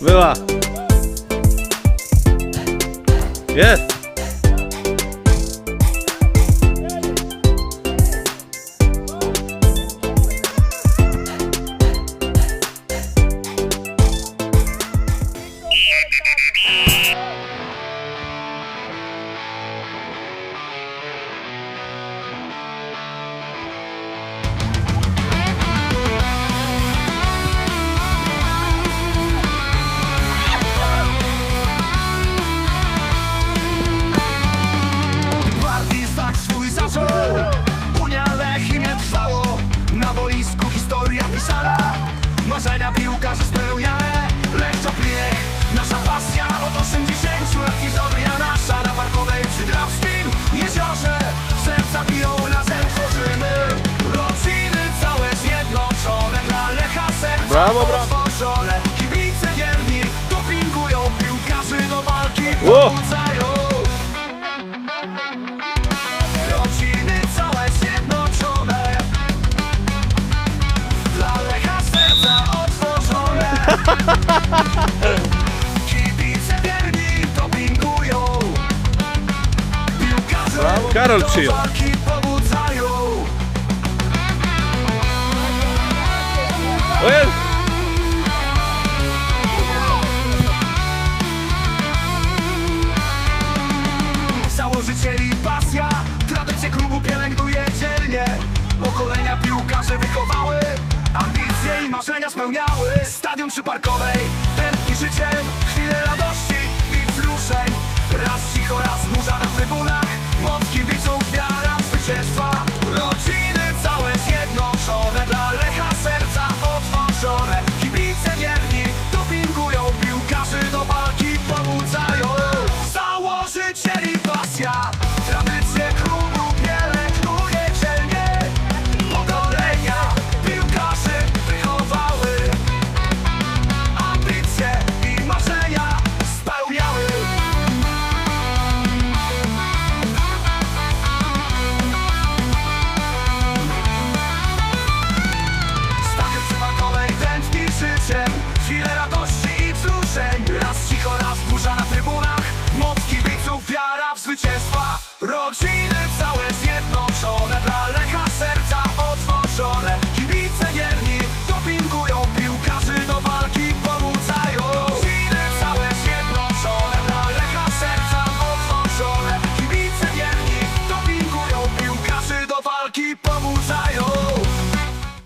Była. Jest. Pisana Marzenia piłkarzy spełniane Lech to piech. Nasza pasja od 80 lat Historia nasza. Na Parkowej przy Drawskim Jeziorze Serca biją razem tworzymy. Rodziny całe zjednoczone Dla Lecha serca Brawo, brawo. otworzone. Kibice wierni dopingują Piłkarzy do walki. Ło. Karol przyjął. Well. Założycieli pasja, tradycję klubu pielęgnuje dzielnie. Pokolenia piłkarze wychowały, ambicje i marzenia spełniały. Stadion przy parkowej, tętni życiem, chwile radości i wzruszeń. Raz cicho, raz burza na trybunach.